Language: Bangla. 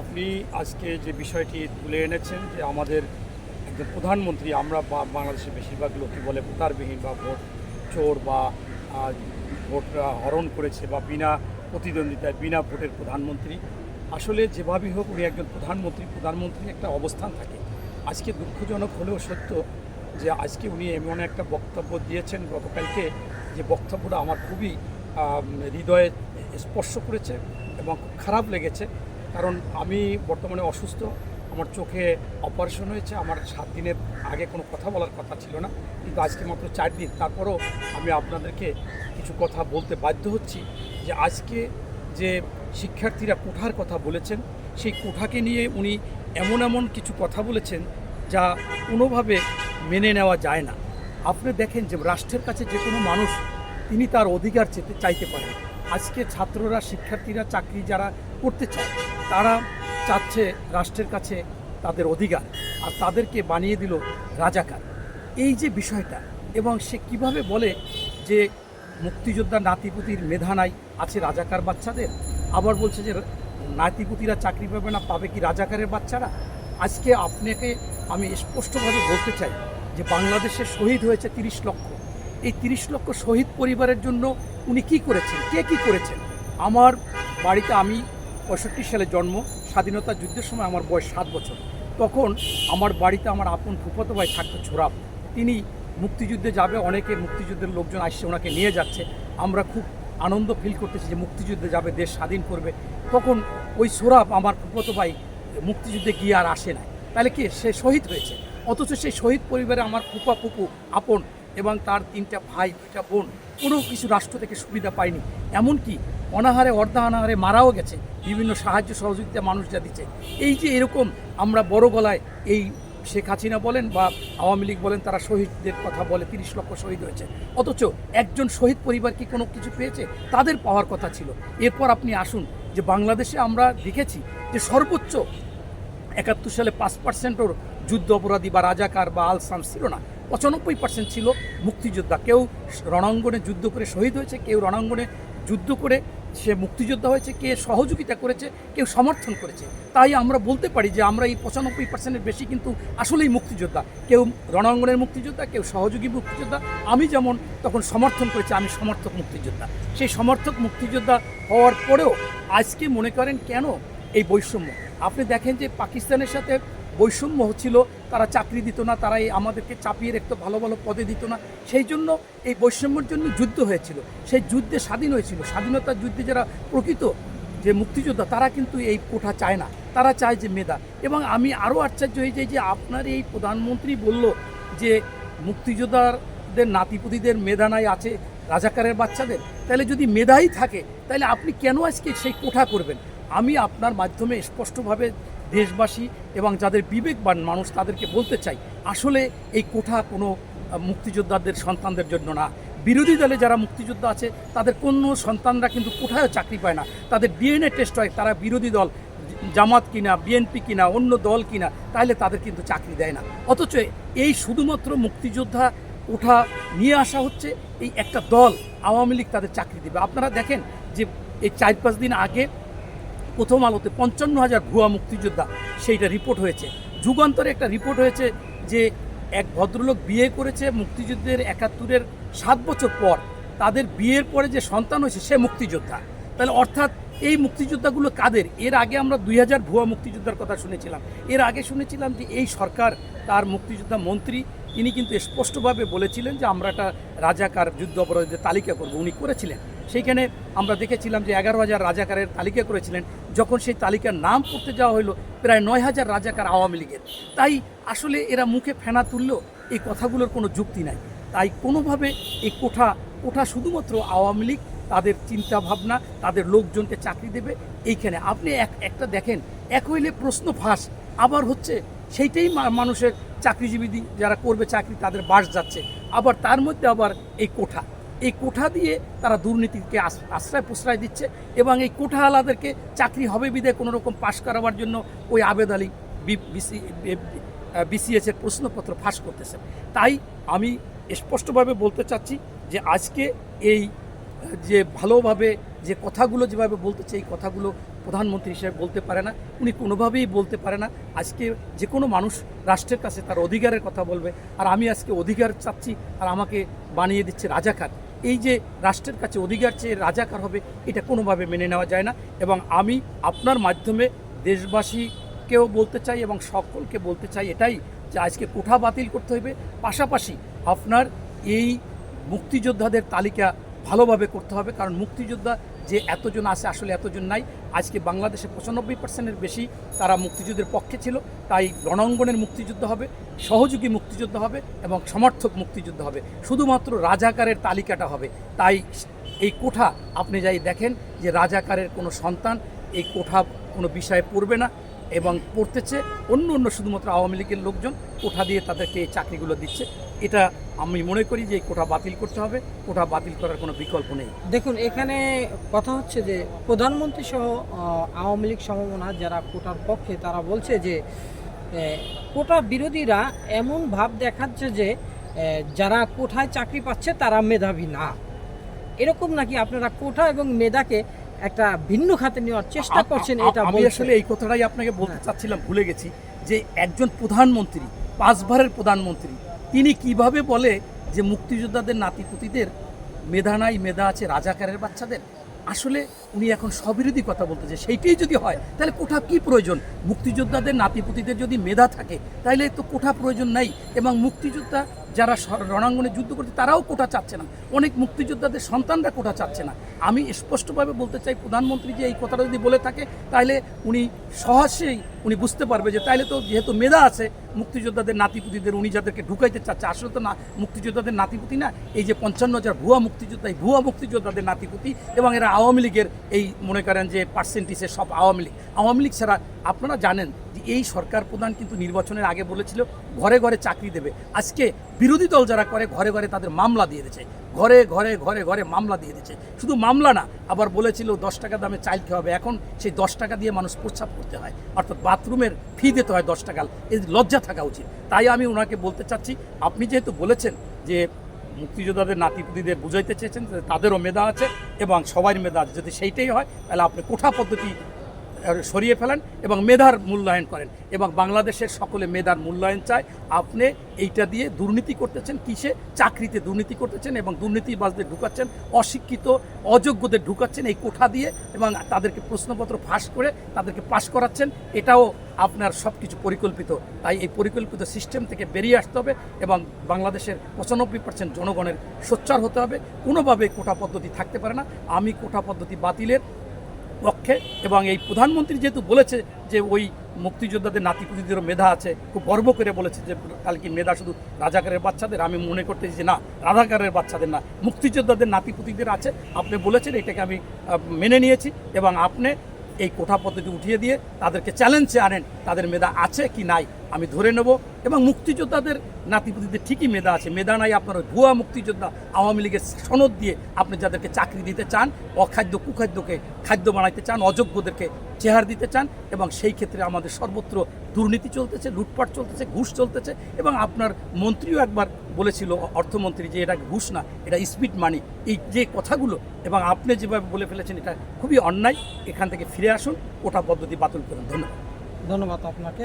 আপনি আজকে যে বিষয়টি তুলে এনেছেন যে আমাদের একজন প্রধানমন্ত্রী, আমরা বাংলাদেশের বেশিরভাগ লোকই বলে ভোটারবিহীন বা ভোট চোর বা ভোট হরণ করেছে বা বিনা প্রতিদ্বন্দ্বিতায়, বিনা ভোটের প্রধানমন্ত্রী। আসলে যেভাবেই হোক উনি একজন প্রধানমন্ত্রী প্রধানমন্ত্রীর একটা অবস্থান থাকে। আজকে দুঃখজনক হলেও সত্য যে আজকে উনি এমন একটা বক্তব্য দিয়েছেন গতকালকে যে বক্তব্যটা আমার খুবই হৃদয়ে স্পর্শ করেছে এবং খারাপ লেগেছে। কারণ আমি বর্তমানে অসুস্থ, আমার চোখে অপারেশন হয়েছে, আমার সাত দিনের আগে কোনো কথা বলার কথা ছিল না, কিন্তু আজকে মাত্র চার দিন। তারপরও আমি আপনাদেরকে কিছু কথা বলতে বাধ্য হচ্ছি যে আজকে যে শিক্ষার্থীরা কোঠার কথা বলেছেন, সেই কোঠাকে নিয়ে উনি এমন এমন কিছু কথা বলেছেন যা কোনোভাবে মেনে নেওয়া যায় না। আপনি দেখেন যে রাষ্ট্রের কাছে যে কোনো মানুষ, তিনি তার অধিকার চেতে চাইতে পারেন। আজকে ছাত্ররা, শিক্ষার্থীরা, চাকরি যারা করতে চায় তারা চাচ্ছে রাষ্ট্রের কাছে তাদের অধিকার, আর তাদেরকে বানিয়ে দিল রাজাকার। এই যে বিষয়টা, এবং সে কীভাবে বলে যে মুক্তিযোদ্ধা নাতিপুতির মেধা নাই, আছে রাজাকার বাচ্চাদের? আবার বলছে যে নাতিপুতিরা চাকরি পাবে না, পাবে কি রাজাকারের বাচ্চারা? আজকে আপনাকে আমি স্পষ্টভাবে বলতে চাই যে বাংলাদেশে শহীদ হয়েছে তিরিশ লক্ষ। এই তিরিশ লক্ষ শহীদ পরিবারের জন্য উনি কি করেছেন? কে কি করেছেন? আমার বাড়িতে আমি পঁয়ষট্টি সালে জন্ম, স্বাধীনতা যুদ্ধের সময় আমার বয়স সাত বছর। তখন আমার বাড়িতে আমার আপন ফুফতো ভাই থাকতো ছোড়াপ তিনি মুক্তিযুদ্ধে যাবে, অনেকে মুক্তিযুদ্ধের লোকজন আসছে, ওনাকে নিয়ে যাচ্ছে। আমরা খুব আনন্দ ফিল করতেছি যে মুক্তিযুদ্ধে যাবে, দেশ স্বাধীন করবে। তখন ওই সোরাব আমার ফুফতো ভাই মুক্তিযুদ্ধে গিয়ে আর আসে না তাহলে কি সে শহীদ হয়েছে? অথচ সেই শহীদ পরিবারে আমার ফুপা ফুপু, আপন এবং তার তিনটা ভাই, দুইটা বোন কোনো কিছু রাষ্ট্র থেকে সুবিধা পায়নি। এমনকি অনাহারে অর্ধা অনাহারে মারাও গেছে। বিভিন্ন সাহায্য সহযোগিতা মানুষ যা দিচ্ছে। এই যে এরকম আমরা বড় গলায় এই শেখ হাসিনা বলেন বা আওয়ামী লীগ বলেন, তারা শহীদদের কথা বলে, তিরিশ লক্ষ শহীদ হয়েছে। অথচ একজন শহীদ পরিবার কি কোনো কিছু পেয়েছে? তাদের পাওয়ার কথা ছিল। এরপর আপনি আসুন যে বাংলাদেশে আমরা দেখেছি যে সর্বোচ্চ একাত্তর সালে পাঁচ পার্সেন্টও যুদ্ধ অপরাধী বা রাজাকার বা আলসাম ছিল না। পঁচানব্বই পার্সেন্ট ছিল মুক্তিযোদ্ধা। কেউ রণাঙ্গনে যুদ্ধ করে শহীদ হয়েছে, কেউ রণাঙ্গনে যুদ্ধ করে সে মুক্তিযোদ্ধা হয়েছে, কে সহযোগিতা করেছে, কেউ সমর্থন করেছে। তাই আমরা বলতে পারি যে আমরা এই পঁচানব্বই পার্সেন্টের বেশি কিন্তু আসলেই মুক্তিযোদ্ধা। কেউ রণাঙ্গনের মুক্তিযোদ্ধা, কেউ সহযোগী মুক্তিযোদ্ধা। আমি যেমন তখন সমর্থন করেছি, আমি সমর্থক মুক্তিযোদ্ধা। সেই সমর্থক মুক্তিযোদ্ধা হওয়ার পরেও আজকে মনে করেন কেন এই বৈষম্য? আপনি দেখেন যে পাকিস্তানের সাথে বৈষম্য হচ্ছিল তারা চাকরি দিত না, তারা এই আমাদেরকে চাপিয়ে রাখতো, ভালো ভালো পদে দিত না। সেই জন্য এই বৈষম্যের জন্য যুদ্ধ হয়েছিল। সেই যুদ্ধে স্বাধীন হয়েছিল। স্বাধীনতার যুদ্ধে যারা প্রকৃত যে মুক্তিযোদ্ধা, তারা কিন্তু এই কোঠা চায় না। তারা চায় যে মেধা। এবং আমি আরও আশ্চর্য হয়ে যাই যে আপনার এই প্রধানমন্ত্রী বলল যে মুক্তিযোদ্ধাদের, নাতিপুতিদের মেধা নাই, আছে রাজাকারের বাচ্চাদের। তাহলে যদি মেধাই থাকে, তাহলে আপনি কেন আজকে সেই কোঠা করবেন? আমি আপনার মাধ্যমে স্পষ্টভাবে দেশবাসী এবং যাদের বিবেকবান মানুষ তাদেরকে বলতে চাই, আসলে এই কোঠা কোনো মুক্তিযোদ্ধাদের সন্তানদের জন্য না। বিরোধী দলে যারা মুক্তিযোদ্ধা আছে, তাদের কোনো সন্তানরা কিন্তু কোথাও চাকরি পায় না। তাদের ডিএনএ টেস্ট হয়, তারা বিরোধী দল, জামাত কিনা, বিএনপি কিনা, অন্য দল কিনা তাহলে তাদের কিন্তু চাকরি দেয় না। অথচ এই শুধুমাত্র মুক্তিযোদ্ধা ওঠা নিয়ে আসা হচ্ছে, এই একটা দল আওয়ামী লীগ তাদের চাকরি দেবে। আপনারা দেখেন যে এই চার পাঁচ দিন আগে প্রথম আলোতে পঞ্চান্ন হাজার ভুয়া মুক্তিযোদ্ধা সেইটা রিপোর্ট হয়েছে। যুগান্তরে একটা রিপোর্ট হয়েছে যে এক ভদ্রলোক বিয়ে করেছে মুক্তিযুদ্ধের একাত্তরের সাত বছর পর। তাদের বিয়ের পরে যে সন্তান হয়েছে সে মুক্তিযোদ্ধা। তাহলে অর্থাৎ এই মুক্তিযোদ্ধাগুলো কাদের? এর আগে আমরা দুই হাজার ভুয়া মুক্তিযোদ্ধার কথা শুনেছিলাম। এর আগে শুনেছিলাম যে এই সরকার তার মুক্তিযোদ্ধা মন্ত্রী, তিনি কিন্তু স্পষ্টভাবে বলেছিলেন যে আমরা একটা রাজাকার যুদ্ধ অপরাধীদের তালিকা করব। উনি করেছিলেন। সেইখানে আমরা দেখেছিলাম যে এগারো হাজার রাজাকারের তালিকা করেছিলেন। যখন সেই তালিকার নাম করতে যাওয়া হলো প্রায় নয় হাজার রাজাকার আওয়ামী লীগের। তাই আসলে এরা মুখে ফেনা তুললেও এই কথাগুলোর কোনো যুক্তি নাই। তাই কোনোভাবে এই কোঠা কোঠা শুধুমাত্র আওয়ামী লীগ, তাদের চিন্তা ভাবনা তাদের লোকজনকে চাকরি দেবে, এইখানে আপনি এক, একটা দেখেন, এক হইলে প্রশ্ন ফাঁস, আবার হচ্ছে সেইটাই মানুষের চাকরিজীবী যারা করবে চাকরি, তাদের বাস যাচ্ছে। আবার তার মধ্যে আবার এই কোঠা। এই কোঠা দিয়ে তারা দুর্নীতিকে আশ্রয় প্রশ্রয় দিচ্ছে এবং এই কোঠা আলাদেরকে চাকরি হবে বিদে কোনো রকম পাশ করাবার জন্য ওই আবেদ আলী বিসিএসের প্রশ্নপত্র ফাঁস করতেছে তাই আমি স্পষ্টভাবে বলতে চাচ্ছি যে আজকে এই, যে ভালোভাবে যে কথাগুলো যেভাবে বলতে চাই, এই কথাগুলো প্রধানমন্ত্রী হিসেবে বলতে পারে না, উনি কোনোভাবেই বলতে পারে না। আজকে যে কোনো মানুষ রাষ্ট্রের কাছে তার অধিকারের কথা বলবে। আর আমি আজকে অধিকার চাচ্ছি আর আমাকে বানিয়ে দিচ্ছে রাজাকার। এই যে রাষ্ট্রের কাছে অধিকার চেয়ে রাজাকার হবে, এটা কোনোভাবে মেনে নেওয়া যায় না। এবং আমি আপনার মাধ্যমে দেশবাসীকেও বলতে চাই এবং সকলকে বলতে চাই এটাই যে আজকে কোঠা বাতিল করতে হবে পাশাপাশি আপনার এই মুক্তিযোদ্ধাদের তালিকা ভালোভাবে করতে হবে, কারণ মুক্তিযোদ্ধা যে এতজন আছে, আসলে এতজন নাই। আজকে বাংলাদেশে পঁচানব্বই পার্সেন্টের বেশি তারা মুক্তিযুদ্ধের পক্ষে ছিল, তাই রণাঙ্গনের মুক্তিযুদ্ধ হবে, সহযোগী মুক্তিযুদ্ধ হবে এবং সমর্থক মুক্তিযুদ্ধ হবে। শুধুমাত্র রাজাকারের তালিকাটা হবে। তাই এই কোঠা আপনি যাই দেখেন যে রাজাকারের কোনো সন্তান, এই কোঠা কোনো বিষয়ে পড়বে না। এবং পড়তেছে, অন্য অন্য শুধুমাত্র আওয়ামী লীগের লোকজন কোঠা দিয়ে তাদেরকে এই চাকরিগুলো দিচ্ছে। এটা আমি মনে করি যে কোঠা বাতিল করতে হবে, কোঠা বাতিল করার কোনো বিকল্প নেই। দেখুন, এখানে কথা হচ্ছে যে প্রধানমন্ত্রী সহ আওয়ামী লীগ সমমনা যারা কোটার পক্ষে, তারা বলছে যে কোটা বিরোধীরা এমন ভাব দেখাচ্ছে যে যারা কোঠায় চাকরি পাচ্ছে তারা মেধাবী না। এরকম নাকি আপনারা কোঠা এবং মেধাকে একটা ভিন্ন খাতে নেওয়ার চেষ্টা করছেন এটা আমি আসলে এই কথাটাই আপনাকে বলতে হ্যাঁ। চাচ্ছিলাম ভুলে গেছি যে একজন প্রধানমন্ত্রী পাঁচবারের প্রধানমন্ত্রী তিনি কীভাবে বলে যে মুক্তিযোদ্ধাদের নাতিপুতিদের মেধা নাই মেধা আছে রাজাকারের বাচ্চাদের আসলে উনি এখন স্ববিরোধী কথা বলতে চাই সেইটাই যদি হয়, তাহলে কোঠা কি প্রয়োজন? মুক্তিযোদ্ধাদের, নাতিপুতিদের যদি মেধা থাকে তাহলে তো কোঠা প্রয়োজন নাই। এবং মুক্তিযোদ্ধা যারা রণাঙ্গনে যুদ্ধ করছে, তারাও কোটা চাচ্ছে না। অনেক মুক্তিযোদ্ধাদের সন্তানরা কোটা চাচ্ছে না। আমি স্পষ্টভাবে বলতে চাই, প্রধানমন্ত্রী যে এই কথাটা যদি বলে থাকে তাহলে উনি সহজেই উনি বুঝতে পারবে যে তাইলে তো যেহেতু মেধা আছে, মুক্তিযোদ্ধাদের নাতিপুতিদের উনি যাদেরকে ঢুকাইতে চাচ্ছে, আসলে তো না, মুক্তিযোদ্ধাদের নাতিপুতি না, এই যে পঞ্চান্ন হাজার ভুয়া মুক্তিযোদ্ধা, এই ভুয়া মুক্তিযোদ্ধাদের নাতিপুতি এবং এরা আওয়ামী লীগের এই মনে করেন যে পার্সেন্টেজের সব আওয়ামী লীগ। আওয়ামী লীগ ছাড়া আপনারা জানেন এই সরকার প্রধান কিন্তু নির্বাচনের আগে বলেছিল ঘরে ঘরে চাকরি দেবে। আজকে বিরোধী দল যারা করে, ঘরে ঘরে তাদের মামলা দিয়ে দিচ্ছে ঘরে ঘরে ঘরে ঘরে মামলা দিয়ে দিচ্ছে শুধু মামলা না, আবার বলেছিল দশ টাকা দামে চাইল খেতে হবে। এখন সেই দশ টাকা দিয়ে মানুষ প্রস্রাব করতে হয়। অর্থাৎ বাথরুমের ফি দিতে হয় দশ টাকা। এই লজ্জা থাকা উচিত। তাই আমি ওনাকে বলতে চাচ্ছি, আপনি যেহেতু বলেছেন যে মুক্তিযোদ্ধাদের, নাতিপুতিদের বুঝাইতে চেয়েছেন, তাদেরও মেধা আছে এবং সবার মেধা আছে। যদি সেইটাই হয়, তাহলে আপনি কোঠা পদ্ধতি সরিয়ে ফেলেন এবং মেধার মূল্যায়ন করেন এবং বাংলাদেশের সকলে মেধার মূল্যায়ন চায়। আপনি এইটা দিয়ে দুর্নীতি করতেছেন কিসে? চাকরিতে দুর্নীতি করতেছেন এবং দুর্নীতিবাজদের ঢুকাচ্ছেন, অশিক্ষিত, অযোগ্যদের ঢুকাচ্ছেন এই কোঠা দিয়ে এবং তাদেরকে প্রশ্নপত্র ফাঁস করে তাদেরকে পাশ করাচ্ছেন। এটাও আপনার সব কিছু পরিকল্পিত। তাই এই পরিকল্পিত সিস্টেম থেকে বেরিয়ে আসতে হবে এবং বাংলাদেশের পঁচানব্বই পার্সেন্ট জনগণের সোচ্চার হতে হবে। কোনোভাবে কোটা পদ্ধতি থাকতে পারে না। আমি কোটা পদ্ধতি বাতিলের পক্ষে এবং এই প্রধানমন্ত্রী যেহেতু বলেছে যে ওই মুক্তিযোদ্ধাদের নাতিপুতিদেরও মেধা আছে, খুব গর্ব করে বলেছে যে কালকে মেধা শুধু রাজাকারের বাচ্চাদের, আমি মনে করতেছি যে না, রাজাকারের বাচ্চাদের না, মুক্তিযোদ্ধাদের নাতিপুতিদের আছে। আপনি বলেছেন এটাকে আমি মেনে নিয়েছি এবং আপনি এই কোঠা পদ্ধতি উঠিয়ে দিয়ে তাদেরকে চ্যালেঞ্জে আনেন, তাদের মেধা আছে কি নাই। আমি ধরে নেব এবং মুক্তিযোদ্ধাদের নাতিপুতিদের ঠিকই মেধা আছে। মেধা নাই আপনার ভুয়া মুক্তিযোদ্ধা আওয়ামী লীগের সনদ দিয়ে আপনি যাদেরকে চাকরি দিতে চান, অখাদ্য কুখাদ্যকে খাদ্য বানাইতে চান, অযোগ্যদেরকে চেহার দিতে চান এবং সেই ক্ষেত্রে আমাদের সর্বত্র দুর্নীতি চলতেছে, লুটপাট চলতেছে, ঘুষ চলতেছে এবং আপনার মন্ত্রীও একবার বলেছিল, অর্থমন্ত্রী যে এটা ঘুষ না, এটা স্পিড মানি। এই যে কথাগুলো এবং আপনি যেভাবে বলে ফেলেছেন এটা খুবই অন্যায়। এখান থেকে ফিরে আসুন, ওটা পদ্ধতি বাতিল করুন। ধন্যবাদ। ধন্যবাদ আপনাকে